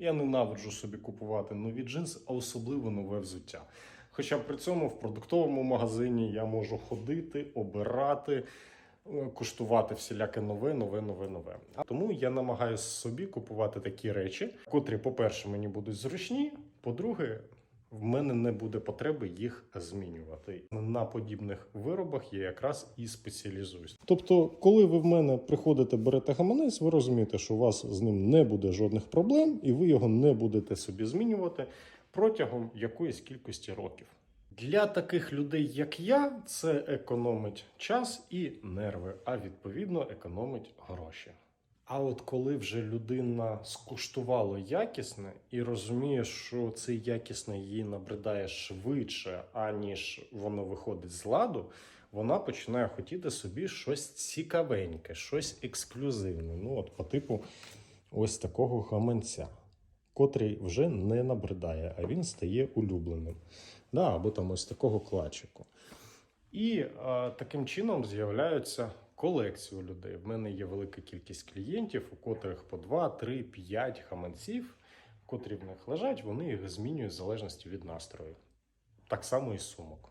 Я ненавиджу собі купувати нові джинси, а особливо нове взуття. Хоча при цьому в продуктовому магазині я можу ходити, обирати, е, куштувати всіляке нове, нове, нове, нове. А тому я намагаюся собі купувати такі речі, котрі, по-перше, мені будуть зручні, по-друге, в мене не буде потреби їх змінювати. На подібних виробах я якраз і спеціалізуюсь. Тобто, коли ви в мене приходите, берете гаманець, ви розумієте, що у вас з ним не буде жодних проблем, і ви його не будете собі змінювати протягом якоїсь кількості років. Для таких людей, як я, це економить час і нерви, а відповідно економить гроші. А от коли вже людина скуштувала якісне і розуміє, що це якісне їй набридає швидше, аніж воно виходить з ладу, вона починає хотіти собі щось цікавеньке, щось ексклюзивне. Ну, от по типу ось такого гаманця, котрий вже не набридає, а він стає улюбленим. Да, або там ось такого клачику. І е, таким чином з'являються колекції у людей. В мене є велика кількість клієнтів, у котрих по 2, 3, 5 хаманців, котрі в них лежать, вони їх змінюють в залежності від настрою. Так само і сумок.